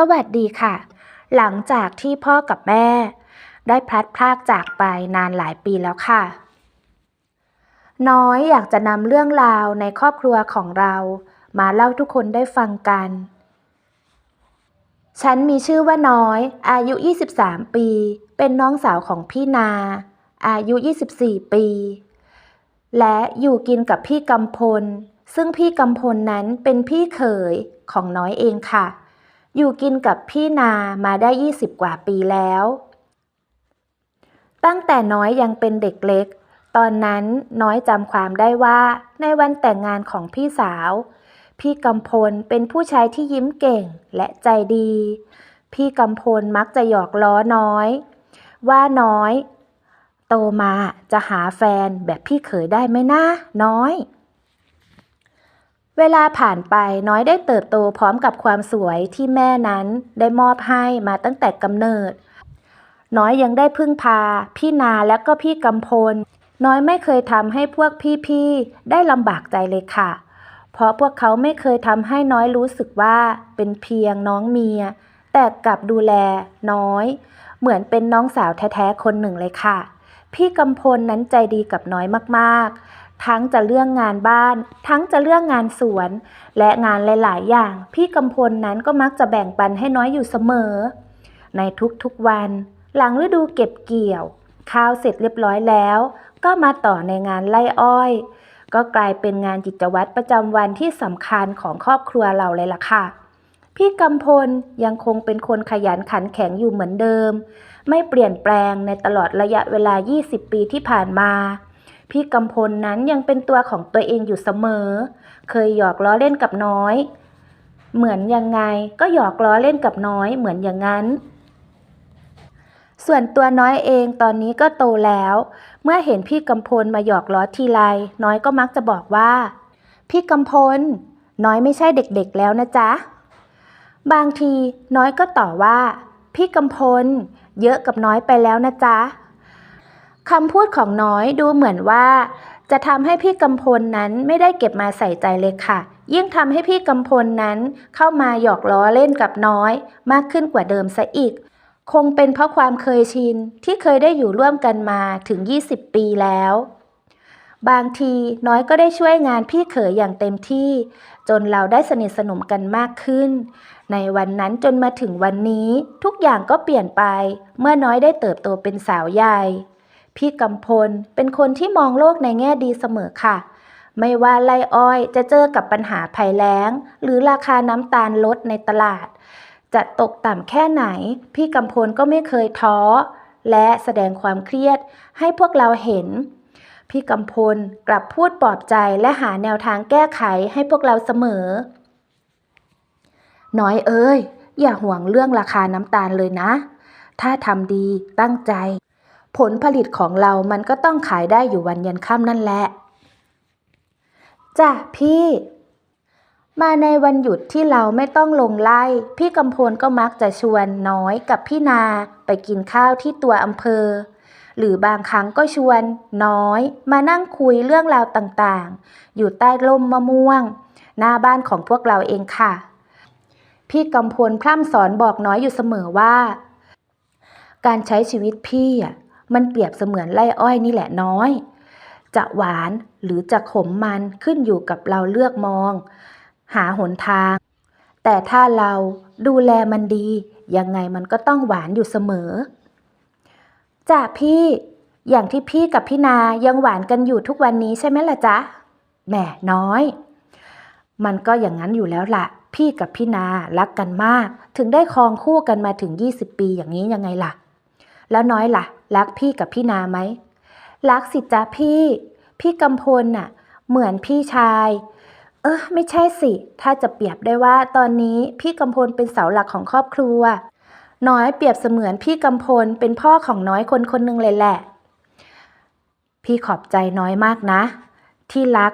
สวัสดีค่ะ หลังจากที่พ่อกับแม่ ได้พลัดพรากจากไปนานหลายปีแล้วค่ะ น้อยอยากจะนำเรื่องราวในครอบครัวของเรา มาเล่าทุกคนได้ฟังกัน ฉันมีชื่อว่าน้อย อายุ 23 ปี เป็นน้องสาวของพี่นา อายุ 24 ปี และอยู่กินกับพี่กำพลซึ่งพี่กำพลนั้นเป็นพี่เขยของน้อยเองค่ะ อยู่กินกับพี่นามาได้ 20 กว่าปีแล้ว ตั้งแต่น้อยยังเป็นเด็กเล็ก ตอนนั้นน้อยจำความได้ว่าในวันแต่งงานของพี่สาว พี่กำพลเป็นผู้ชายที่ยิ้มเก่งและใจดี พี่กำพลมักจะหยอกล้อน้อย ว่าน้อย โตมาจะหาแฟนแบบพี่เขยได้ไหมนะน้อย เวลาผ่านไปน้อยได้เติบโตพร้อมกับความสวยที่แม่นั้นได้มอบให้มาตั้งแต่กำเนิด น้อยยังได้พึ่งพา พี่นาและก็พี่กำพล น้อยไม่เคยทำให้พวกพี่ๆได้ลำบากใจเลยค่ะ เพราะพวกเขาไม่เคยทำให้น้อยรู้สึกว่าเป็นเพียงน้องเมีย แต่กลับดูแลน้อย เหมือนเป็นน้องสาวแท้ๆคนหนึ่งเลยค่ะ พี่กำพลนั้นใจดีกับน้อยมากๆ ทั้งจะเรื่องงานบ้าน ทั้งจะเรื่องงานสวน และงานหลาย ๆ อย่าง พี่กำพลนั้นก็มักจะแบ่งปันให้น้อยอยู่เสมอ ในทุกๆวัน หลังฤดูเก็บเกี่ยว ข้าวเสร็จเรียบร้อยแล้ว ก็มาต่อในงานไล่อ้อย ก็กลายเป็นงานกิจวัตรประจำวันที่สำคัญของครอบครัวเราเลยล่ะค่ะพี่กำพลยังคงเป็นคนขยันขันแข็งอยู่เหมือนเดิม ไม่เปลี่ยนแปลงในตลอดระยะเวลา 20 ปีที่ผ่านมา พี่กำพลนั้นยังเป็นตัวของตัวเองอยู่เสมอ เคยหยอกล้อเล่นกับน้อย เหมือนยังไงก็หยอกล้อเล่นกับน้อยเหมือนอย่างนั้น ส่วนตัวน้อยเองตอนนี้ก็โตแล้ว เมื่อเห็นพี่กำพลมาหยอกล้อทีไรน้อยก็มักจะบอกว่า พี่กำพล น้อยไม่ใช่เด็กๆแล้วนะจ๊ะ บางทีน้อยก็ต่อว่า พี่กำพล เยอะกับน้อยไปแล้วนะจ๊ะ คำพูดของน้อยดูเหมือนว่า จะทำให้พี่กำพลนั้นไม่ได้เก็บมาใส่ใจเลยค่ะ ยิ่งทำให้พี่กำพลนั้นเข้ามาหยอกล้อเล่นกับน้อย มากขึ้นกว่าเดิมซะอีก คงเป็นเพราะความเคยชินที่เคยได้อยู่ร่วมกันมาถึง 20 ปีแล้ว บางทีน้อยก็ได้ช่วยงานพี่เขยอย่างเต็มที่ จนเราได้สนิทสนมกันมากขึ้น ในวันนั้นจนมาถึงวันนี้ทุกอย่างก็เปลี่ยนไป เมื่อน้อยได้เติบโตเป็นสาวใหญ่ พี่กำพลเป็นคนที่มองโลกในแง่ดีเสมอค่ะ ไม่ว่าไลอ้อยจะเจอกับปัญหาภัยแล้ง หรือราคาน้ำตาลลดในตลาด จะตกต่ำแค่ไหน พี่กำพลก็ไม่เคยท้อ และแสดงความเครียดให้พวกเราเห็น พี่กำพลกลับพูดปลอบใจและหาแนวทางแก้ไขให้พวกเราเสมอ น้อยเอ้ยอย่าห่วงเรื่องราคาน้ำตาลเลยนะ ถ้าทำดีตั้งใจ ผลผลิตของเรามันก็ต้องขายได้อยู่วันยันค่ำนั่นแหละ จ้ะพี่ มาในวันหยุดที่เราไม่ต้องลงไล่ พี่กำพลก็มักจะชวนน้อยกับพี่นาไปกินข้าวที่ตัวอำเภอ หรือบางครั้งก็ชวนน้อย มานั่งคุยเรื่องราวต่างๆ อยู่ใต้ร่มมะม่วง หน้าบ้านของพวกเราเองค่ะ พี่กำพลพร่ำสอนบอกน้อยอยู่เสมอว่า การใช้ชีวิตพี่อะ มันเปรียบเสมือนไล่อ้อยนี่แหละน้อย จะหวานหรือจะขมมันขึ้นอยู่กับเราเลือกมอง หาหนทาง แต่ถ้าเราดูแลมันดี ยังไงมันก็ต้องหวานอยู่เสมอจ้ะพี่อย่างที่พี่กับพี่นายังหวานกันอยู่ทุกวันนี้ใช่ไหมล่ะจ๊ะแหมน้อย มันก็อย่างนั้นอยู่แล้วล่ะ พี่กับพี่นารักกันมาก ถึงได้ครองคู่กันมาถึง 20 ปีอย่างนี้ยังไงล่ะ แล้วน้อยล่ะ รักพี่กับพี่นาไหม รักสิจ๊ะพี่ พี่กำพลน่ะ เหมือนพี่ชาย เออไม่ใช่สิ ถ้าจะเปรียบได้ว่าตอนนี้พี่กำพลเป็นเสาหลักของครอบครัว น้อยเปรียบเสมือนพี่กำพลเป็นพ่อของน้อยคนคนหนึ่งเลยแหละ พี่ขอบใจน้อยมากนะ ที่รัก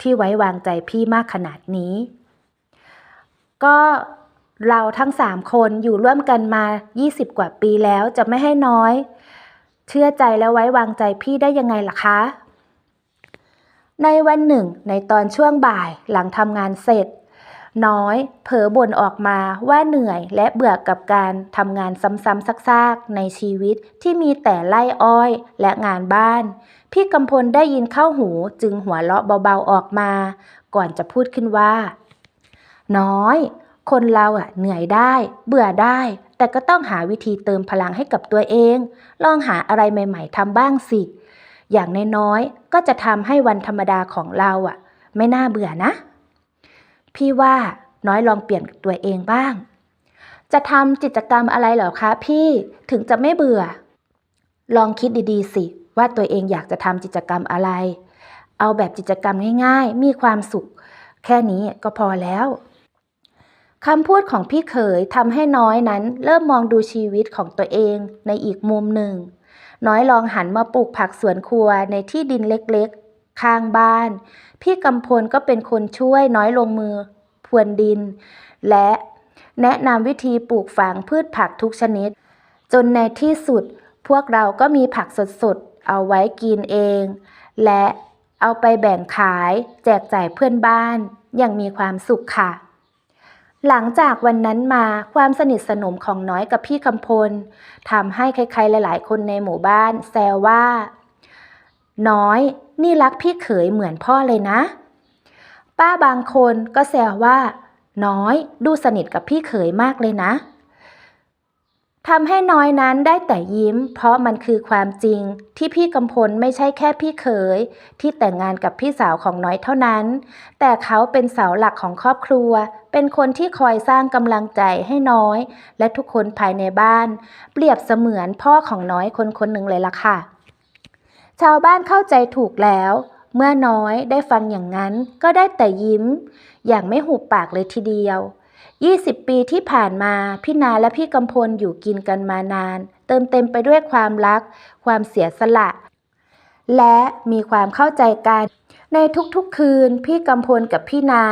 ที่ไว้วางใจพี่มากขนาดนี้ ก็ เราทั้งสามคนอยู่ร่วมกันมา 20 กว่าปีแล้วจะไม่ให้น้อย เชื่อใจและไว้วางใจพี่ได้ยังไงล่ะคะ ในวันหนึ่ง ในตอนช่วงบ่ายหลังทำงานเสร็จ น้อย เผลอบ่นออกมาว่าเหนื่อยและเบื่อกับการทำงานซ้ำๆซากๆ ในชีวิตที่มีแต่ไล่อ้อยและงานบ้าน พี่กำพลได้ยินเข้าหูจึงหัวเราะเบาๆออกมา ก่อนจะพูดขึ้นว่า น้อย คนเราอะเหนื่อยได้ เบื่อได้ แต่ก็ต้องหาวิธีเติมพลังให้กับตัวเอง ลองหาอะไรใหม่ ๆทำบ้างสิ อย่างน้อยๆก็จะทำให้วันธรรมดาของเราอะไม่น่าเบื่อนะ พี่ว่าน้อยลองเปลี่ยนตัวเองบ้าง จะทำกิจกรรมอะไรเหรอคะพี่ถึงจะไม่เบื่อ ลองคิดดีๆสิ ว่าตัวเองอยากจะทำกิจกรรมอะไร เอาแบบกิจกรรมง่าย ๆ มีความสุข แค่นี้ก็พอแล้ว คำพูดของพี่เขยทำให้น้อยนั้นเริ่มมองดูชีวิตของตัวเองในอีกมุมหนึ่ง น้อยลองหันมาปลูกผักสวนครัวในที่ดินเล็กๆ ข้างบ้าน พี่กำพลก็เป็นคนช่วยน้อยลงมือพรวนดิน และแนะนำวิธีปลูกฝังพืชผักทุกชนิด จนในที่สุดพวกเราก็มีผักสดๆ เอาไว้กินเอง และเอาไปแบ่งขายแจกจ่ายเพื่อนบ้านอย่างมีความสุขค่ะ หลังจากวันนั้นมาความสนิทสนมของน้อยกับพี่คำพลทำให้ใครๆหลายๆ คนในหมู่บ้านแซวว่า น้อยนี่รักพี่เขยเหมือนพ่อเลยนะ ป้าบางคนก็แซวว่า น้อยดูสนิทกับพี่เขยมากเลยนะ ทำให้น้อยนั้นได้แต่ยิ้ม เพราะมันคือความจริง ที่พี่กำพลไม่ใช่แค่พี่เขย ที่แต่งงานกับพี่สาวของน้อยเท่านั้น แต่เขาเป็นเสาหลักของครอบครัว เป็นคนที่คอยสร้างกำลังใจให้น้อย และทุกคนภายในบ้าน เปรียบเสมือนพ่อของน้อยคนคนหนึ่งเลยล่ะค่ะ ชาวบ้านเข้าใจถูกแล้ว เมื่อน้อยได้ฟังอย่างนั้นก็ได้แต่ยิ้ม อย่างไม่หุบปากเลยทีเดียว 20 ปีที่ผ่านมา พี่นาและพี่กำพลอยู่กินกันมานาน เติมเต็มไปด้วยความรัก ความเสียสละ และมีความเข้าใจกัน ในทุกๆคืน พี่กำพลกับพี่นา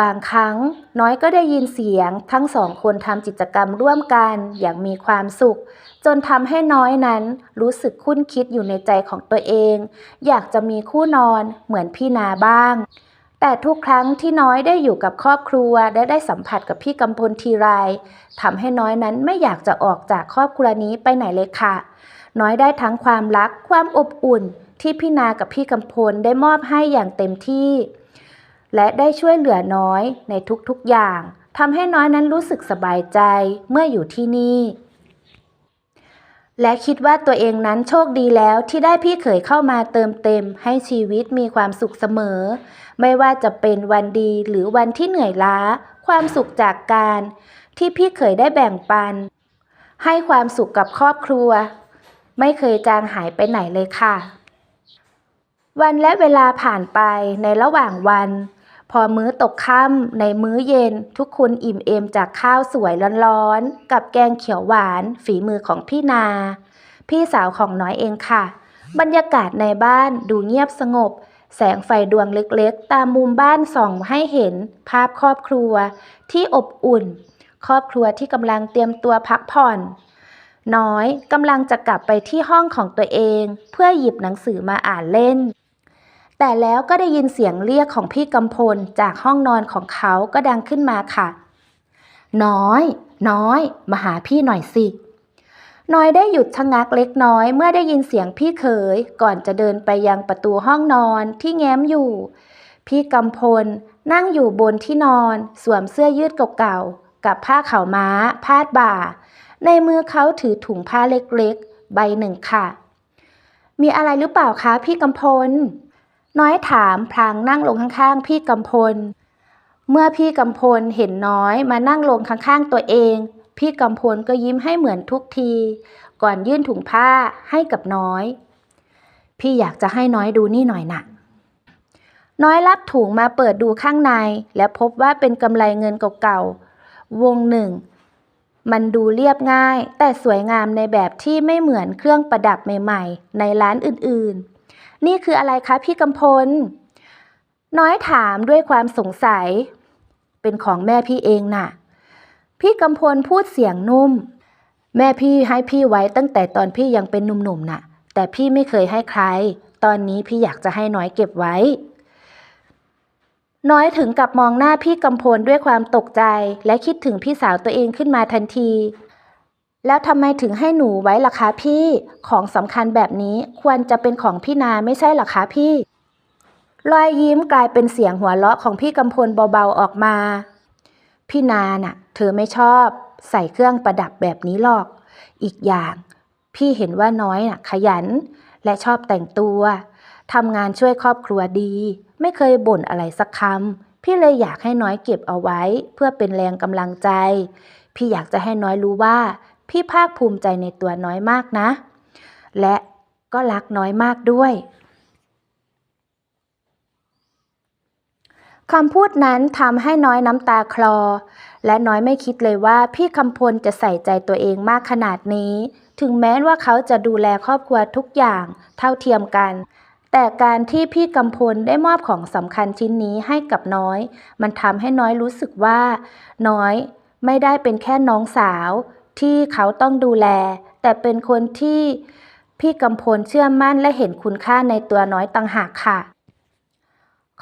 บางครั้งน้อยก็ได้ยินเสียง ทั้งสองคนทำกิจกรรมร่วมกันอย่างมีความสุข จนทำให้น้อยนั้นรู้สึกคุ้นคิดอยู่ในใจของตัวเอง อยากจะมีคู่นอนเหมือนพี่นาบ้าง แต่ทุกครั้งที่น้อยได้อยู่กับครอบครัวและได้สัมผัสกับพี่กำพลทีไรทำให้น้อยนั้นไม่อยากจะออกจากครอบครัวนี้ไปไหนเลยค่ะ น้อยได้ทั้งความรักความอบอุ่นที่พี่นากับพี่กำพลได้มอบให้อย่างเต็มที่ และได้ช่วยเหลือน้อยในทุกๆอย่างทำให้น้อยนั้นรู้สึกสบายใจเมื่ออยู่ที่นี่ และคิดว่าตัวเองนั้นโชคดีแล้วที่ได้พี่เขยเข้ามาเติมเต็ม ให้ชีวิตมีความสุขเสมอ ไม่ว่าจะเป็นวันดีหรือวันที่เหนื่อยล้า ความสุขจากการ ที่พี่เขยได้แบ่งปัน ให้ความสุขกับครอบครัว ไม่เคยจางหายไปไหนเลยค่ะ วันและเวลาผ่านไปในระหว่างวัน พอมื้อตกค่ำในมื้อเย็น ทุกคนอิ่มเอมจากข้าวสวยร้อนๆ กับแกงเขียวหวาน ฝีมือของพี่นา พี่สาวของน้อยเองค่ะ บรรยากาศในบ้านดูเงียบสงบ แสงไฟดวงเล็กๆ ตามมุมบ้านส่องให้เห็นภาพครอบครัวที่อบอุ่น ครอบครัวที่กำลังเตรียมตัวพักผ่อน น้อยกำลังจะกลับไปที่ห้องของตัวเอง เพื่อหยิบหนังสือมาอ่านเล่น แต่แล้วก็ได้ยินเสียงเรียกของพี่กำพลจากห้องนอนของเขาก็ดังขึ้นมาค่ะ น้อย น้อย มาหาพี่หน่อยสิ น้อยได้หยุดชะงักเล็กน้อยเมื่อได้ยินเสียงพี่เขยก่อนจะเดินไปยังประตูห้องนอนที่แง้มอยู่ พี่กำพลนั่งอยู่บนที่นอน สวมเสื้อยืดเก่าๆกับผ้าขาวม้า พาดบ่า ในมือเขาถือถุงผ้าเล็กๆ ใบหนึ่งค่ะ มีอะไรหรือเปล่าคะพี่กำพล น้อยถามพลางนั่งลงข้างๆ พี่กำพล เมื่อพี่กำพลเห็นน้อยมานั่งลงข้างๆตัวเอง พี่กำพลก็ยิ้มให้เหมือนทุกที ก่อนยื่นถุงผ้าให้กับน้อย พี่อยากจะให้น้อยดูนี่หน่อยนะน้อยรับถุงมาเปิดดูข้างใน และพบว่าเป็นกำไลเงินเก่าๆ วงหนึ่ง มันดูเรียบง่าย แต่สวยงามในแบบที่ไม่เหมือนเครื่องประดับใหม่ ๆ ในร้านอื่นๆ นี่คืออะไรคะพี่กำพล น้อยถามด้วยความสงสัย เป็นของแม่พี่เองน่ะ พี่กำพลพูดเสียงนุ่ม แม่พี่ให้พี่ไว้ตั้งแต่ตอนพี่ยังเป็นหนุ่มๆน่ะ แต่พี่ไม่เคยให้ใคร ตอนนี้พี่อยากจะให้น้อยเก็บไว้ น้อยถึงกับมองหน้าพี่กำพลด้วยความตกใจ และคิดถึงพี่สาวตัวเองขึ้นมาทันที แล้วทำไมถึงให้หนูไว้ล่ะคะพี่ ของสำคัญแบบนี้ควรจะเป็นของพี่นาไม่ใช่เหรอคะพี่ รอยยิ้มกลายเป็นเสียงหัวเราะของพี่กำพลเบาๆออกมา พี่นาน่ะ เธอไม่ชอบ ใส่เครื่องประดับแบบนี้หรอก อีกอย่าง พี่เห็นว่าน้อยน่ะ ขยัน และชอบแต่งตัวทำงานช่วยครอบครัวดี ไม่เคยบ่นอะไรสักคำพี่เลยอยากให้น้อยเก็บเอาไว้ เพื่อเป็นแรงกำลังใจ พี่อยากจะให้น้อยรู้ว่า พี่ภาคภูมิใจในตัวน้อยมากนะ และก็รักน้อยมากด้วยคำพูดนั้นทำให้น้อยน้ำตาคลอ และน้อยไม่คิดเลยว่าพี่คำพลจะใส่ใจตัวเองมากขนาดนี้ ถึงแม้ว่าเขาจะดูแลครอบครัวทุกอย่างเท่าเทียมกัน แต่การที่พี่กำพลได้มอบของสำคัญชิ้นนี้ให้กับน้อย มันทำให้น้อยรู้สึกว่า น้อยไม่ได้เป็นแค่น้องสาว ที่เขาต้องดูแล แต่เป็นคนที่พี่กำพลเชื่อมั่นและเห็นคุณค่าในตัวน้อยต่างหากค่ะ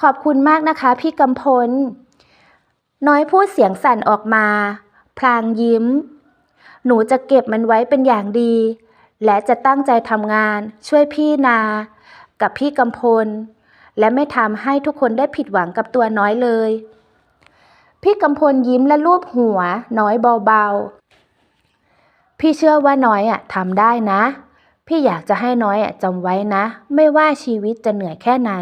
ขอบคุณมากนะคะพี่กำพล น้อยพูดเสียงสั่นออกมา พลางยิ้ม หนูจะเก็บมันไว้เป็นอย่างดี และจะตั้งใจทำงาน ช่วยพี่นา กับพี่กำพล และไม่ทำให้ทุกคนได้ผิดหวังกับตัวน้อยเลย พี่กำพลยิ้มและลูบหัวน้อยเบาๆ พี่เชื่อว่าน้อยอะทำได้นะ พี่อยากจะให้น้อยอะจำไว้นะ ไม่ว่าชีวิตจะเหนื่อยแค่ไหน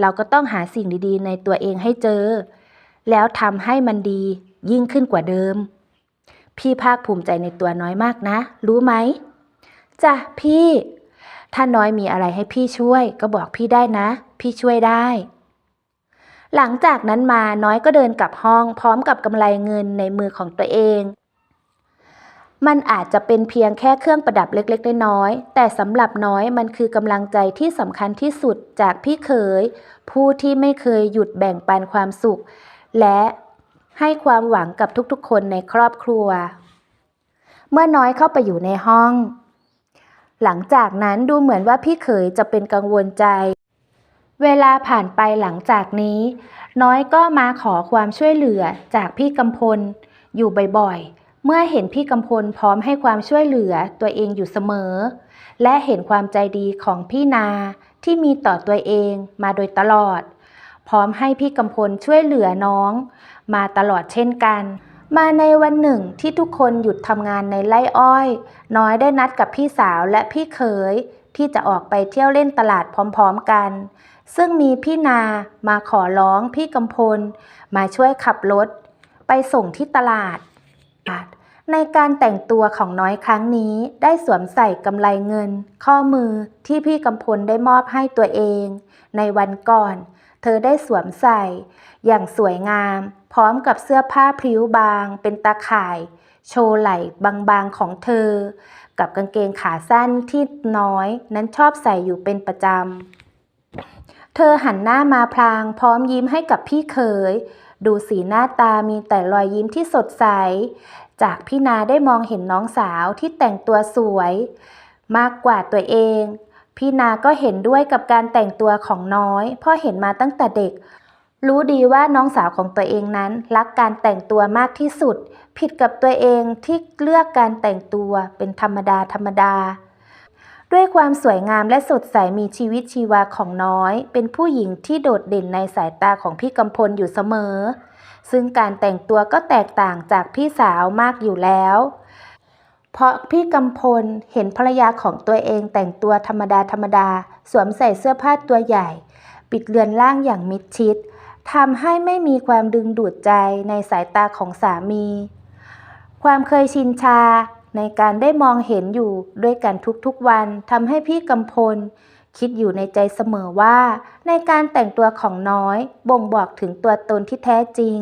เราก็ต้องหาสิ่งดีๆ ในตัวเองให้เจอ แล้วทำให้มันดียิ่งขึ้นกว่าเดิม พี่ภาคภูมิใจในตัวน้อยมากนะ รู้ไหมจ้ะพี่ ถ้าน้อยมีอะไรให้พี่ช่วย ก็บอกพี่ได้นะ พี่ช่วยได้ หลังจากนั้นมาน้อยก็เดินกลับห้องพร้อมกับกำไลเงินในมือของตัวเอง มันอาจจะเป็นเพียงแค่เครื่องประดับเล็กๆ น้อยๆ แต่สำหรับน้อยมันคือกำลังใจที่สำคัญที่สุดจากพี่เขย ผู้ที่ไม่เคยหยุดแบ่งปันความสุข และให้ความหวังกับทุกๆ คนในครอบครัว เมื่อน้อยเข้าไปอยู่ในห้อง หลังจากนั้นดูเหมือนว่าพี่เขยจะเป็นกังวลใจ เวลาผ่านไปหลังจากนี้ น้อยก็มาขอความช่วยเหลือจากพี่กำพลอยู่บ่อยๆ เมื่อเห็นพี่กำพลพร้อมให้ความช่วยเหลือตัวเองอยู่เสมอ และเห็นความใจดีของพี่นาที่มีต่อตัวเองมาโดยตลอด พร้อมให้พี่กำพลช่วยเหลือน้อง มาตลอดเช่นกัน มาในวันหนึ่งที่ทุกคนหยุดทำงานในไร่อ้อย น้อยได้นัดกับพี่สาวและพี่เขยที่จะออกไปเที่ยวเล่นตลาดพร้อมๆกัน ซึ่งมีพี่นามาขอร้องพี่กำพล มาช่วยขับรถ ไปส่งที่ตลาด ในการแต่งตัวของน้อยครั้งนี้ได้สวมใส่กำไลเงิน ข้อมือที่พี่กำพลได้มอบให้ตัวเอง ในวันก่อน เธอได้สวมใส่ อย่างสวยงาม พร้อมกับเสื้อผ้าพริ้วบาง เป็นตาข่าย โชว์ไหล่บางๆของเธอ กับกางเกงขาสั้นที่น้อยนั้นชอบใส่อยู่เป็นประจำเธอหันหน้ามาพลางพร้อมยิ้มให้กับพี่เขย ดูสีหน้าตามีแต่รอยยิ้มที่สดใส จากพี่นาได้มองเห็นน้องสาวที่แต่งตัวสวย มากกว่าตัวเอง พี่นาก็เห็นด้วยกับการแต่งตัวของน้อยเพราะเห็นมาตั้งแต่เด็ก รู้ดีว่าน้องสาวของตัวเองนั้น รักการแต่งตัวมากที่สุด ผิดกับตัวเองที่เลือกการแต่งตัวเป็นธรรมดาธรรมดา ด้วยความสวยงามและสดใสมีชีวิตชีวาของน้อย เป็นผู้หญิงที่โดดเด่นในสายตาของพี่กำพลอยู่เสมอ ซึ่งการแต่งตัวก็แตกต่างจากพี่สาวมากอยู่แล้ว เพราะพี่กำพลเห็นภรรยาของตัวเองแต่งตัวธรรมดาธรรมดา สวมใส่เสื้อผ้าตัวใหญ่ ปิดเรือนร่างอย่างมิดชิดทำให้ไม่มีความดึงดูดใจในสายตาของสามี ความเคยชินชา ในการได้มองเห็นอยู่ด้วยกันทุกๆวันทำให้พี่กำพล คิดอยู่ในใจเสมอว่า ในการแต่งตัวของน้อย บ่งบอกถึงตัวตนที่แท้จริง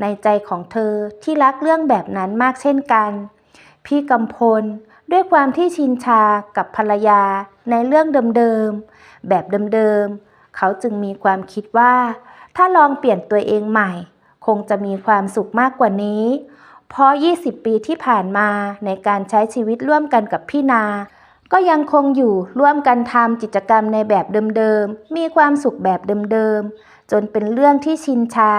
ในใจของเธอที่รักเรื่องแบบนั้นมากเช่นกัน พี่กำพลด้วยความที่ชินชากับภรรยาในเรื่องเดิมๆ แบบเดิมๆ เขาจึงมีความคิดว่า ถ้าลองเปลี่ยนตัวเองใหม่ คงจะมีความสุขมากกว่านี้ เพราะ 20 ปีที่ผ่านมาในการใช้ชีวิตร่วมกันกับพี่นา ก็ยังคงอยู่ร่วมกันทำกิจกรรมในแบบเดิมๆ มีความสุขแบบเดิมๆ จนเป็นเรื่องที่ชินชา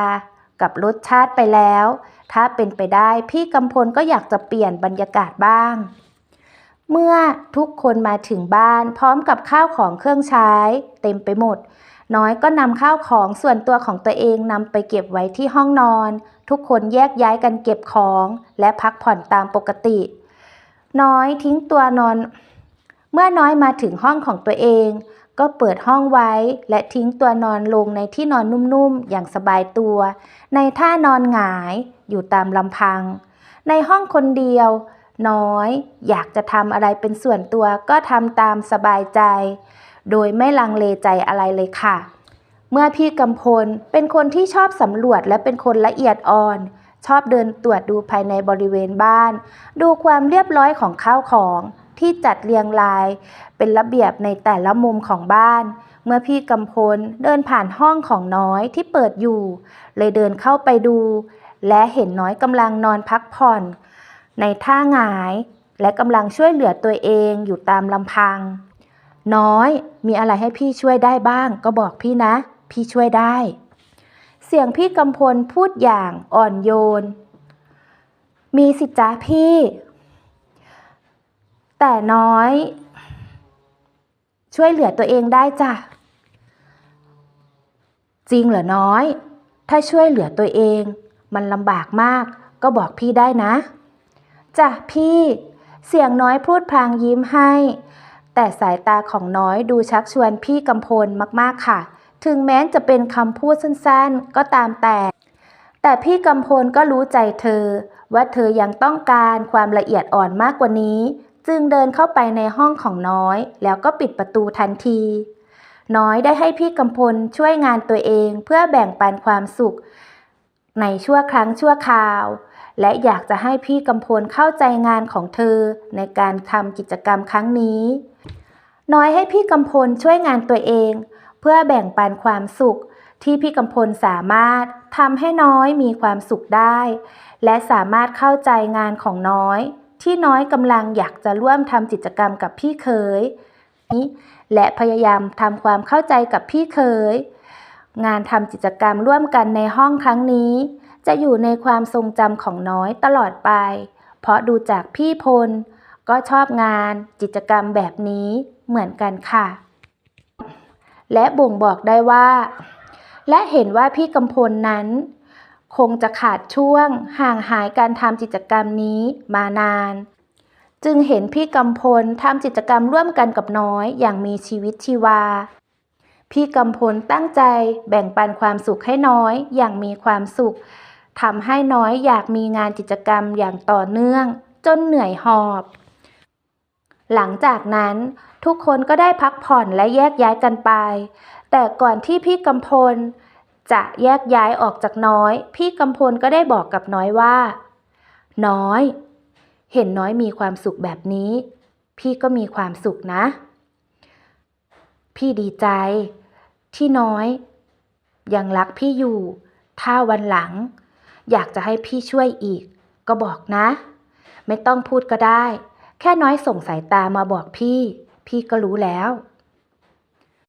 กับรสชาติไปแล้ว ถ้าเป็นไปได้พี่กำพลก็อยากจะเปลี่ยนบรรยากาศบ้าง เมื่อทุกคนมาถึงบ้านพร้อมกับข้าวของเครื่องใช้ เต็มไปหมด น้อยก็นำข้าวของส่วนตัวของตัวเองนำไปเก็บไว้ที่ห้องนอน ทุกคนแยกย้ายกันเก็บของ และพักผ่อนตามปกติ น้อยทิ้งตัวนอน เมื่อน้อยมาถึงห้องของตัวเอง ก็เปิดห้องไว้ และทิ้งตัวนอนลงในที่นอนนุ่มๆ อย่างสบายตัว ในท่านอนหงายอยู่ตามลำพัง ในห้องคนเดียว น้อย อยากจะทำอะไรเป็นส่วนตัวก็ทำตามสบายใจ โดยไม่ลังเลใจอะไรเลยค่ะ เมื่อพี่กำพลเป็นคนที่ชอบสำรวจและเป็นคนละเอียดอ่อน ชอบเดินตรวจดูภายในบริเวณบ้าน ดูความเรียบร้อยของข้าวของที่จัดเรียงราย เป็นระเบียบในแต่ละมุมของบ้าน เมื่อพี่กำพลเดินผ่านห้องของน้อยที่เปิดอยู่ เลยเดินเข้าไปดู และเห็นน้อยกำลังนอนพักผ่อน ในท่าหงาย และกำลังช่วยเหลือตัวเองอยู่ตามลำพัง น้อย มีอะไรให้พี่ช่วยได้บ้าง ก็บอกพี่นะ พี่ช่วยได้ เสียงพี่กำพลพูดอย่างอ่อนโยน มีสิจ้าพี่ แต่น้อย ช่วยเหลือตัวเองได้จ้ะ จริงเหรอน้อย ถ้าช่วยเหลือตัวเอง มันลำบากมาก ก็บอกพี่ได้นะจ้ะพี่ เสียงน้อยพูดพลางยิ้มให้ แต่สายตาของน้อยดูชักชวนพี่กำพลมากๆค่ะ ถึงแม้จะเป็นคำพูดสั้นๆ ก็ตามแต่ แต่พี่กำพลก็รู้ใจเธอ ว่าเธอยังต้องการความละเอียดอ่อนมากกว่านี้ จึงเดินเข้าไปในห้องของน้อย แล้วก็ปิดประตูทันที น้อยได้ให้พี่กำพลช่วยงานตัวเองเพื่อแบ่งปันความสุข ในชั่วครั้งชั่วคราว และอยากจะให้พี่กำพลเข้าใจงานของเธอในการทำกิจกรรมครั้งนี้ น้อยให้พี่กำพลช่วยงานตัวเอง เพื่อแบ่งปันความสุขที่พี่กำพลสามารถทำให้น้อยมีความสุขได้ และสามารถเข้าใจงานของน้อย ที่น้อยกำลังอยากจะร่วมทำกิจกรรมกับพี่เคยและพยายามทำความเข้าใจกับพี่เคย งานทำกิจกรรมร่วมกันในห้องครั้งนี้ จะอยู่ในความทรงจำของน้อยตลอดไป เพราะดูจากพี่พล ก็ชอบงานกิจกรรมแบบนี้เหมือนกันค่ะ และบ่งบอกได้ว่า และเห็นว่าพี่กำพลนั้น คงจะขาดช่วงห่างหายการทำกิจกรรมนี้มานาน จึงเห็นพี่กำพลทำกิจกรรมร่วมกันกับน้อยอย่างมีชีวิตชีวาพี่กำพลตั้งใจแบ่งปันความสุขให้น้อยอย่างมีความสุข ทำให้น้อยอยากมีงานกิจกรรมอย่างต่อเนื่อง จนเหนื่อยหอบ หลังจากนั้นทุกคนก็ได้พักผ่อนและแยกย้ายกันไป แต่ก่อนที่พี่กำพล จะแยกย้ายออกจากน้อย พี่กำพลก็ได้บอกกับน้อยว่า น้อย เห็นน้อยมีความสุขแบบนี้ พี่ก็มีความสุขนะ พี่ดีใจ ที่น้อย ยังรักพี่อยู่ ถ้าวันหลัง อยากจะให้พี่ช่วยอีก ก็บอกนะ ไม่ต้องพูดก็ได้ แค่น้อยส่งสายตามาบอกพี่ พี่ก็รู้แล้ว